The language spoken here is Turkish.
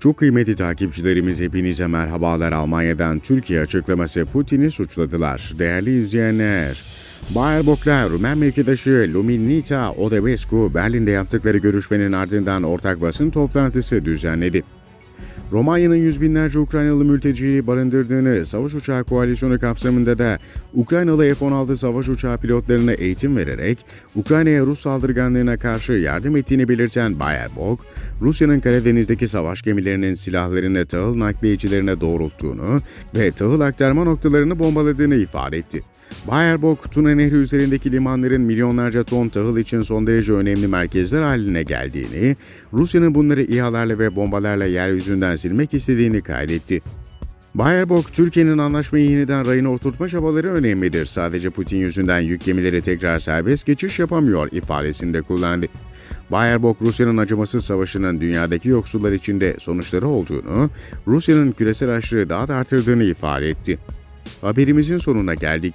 Çok kıymetli takipçilerimiz hepinize merhabalar Almanya'dan Türkiye açıklaması Putin'i suçladılar. Değerli izleyenler, Bayer Boklar, Rumen mevkidaşı Luminita Odebescu Berlin'de yaptıkları görüşmenin ardından ortak basın toplantısı düzenledi. Romanya'nın yüz binlerce Ukraynalı mülteciyi barındırdığını, savaş uçağı koalisyonu kapsamında da Ukraynalı F-16 savaş uçağı pilotlarına eğitim vererek Ukrayna'ya Rus saldırganlığına karşı yardım ettiğini belirten Bayerbok, Rusya'nın Karadeniz'deki savaş gemilerinin silahlarını tahıl nakliyecilerine doğrulttuğunu ve tahıl aktarma noktalarını bombaladığını ifade etti. Bayerbok, Tuna Nehri üzerindeki limanların milyonlarca ton tahıl için son derece önemli merkezler haline geldiğini, Rusya'nın bunları İHA'larla ve bombalarla yeryüzünden silmek istediğini kaydetti. Bayerbok, Türkiye'nin anlaşmayı yeniden rayına oturtma çabaları önemlidir. Sadece Putin yüzünden yük gemileri tekrar serbest geçiş yapamıyor ifadesini de kullandı. Bayerbok, Rusya'nın acımasız savaşının dünyadaki yoksullar içinde sonuçları olduğunu, Rusya'nın küresel açlığı daha da artırdığını ifade etti. Haberimizin sonuna geldik.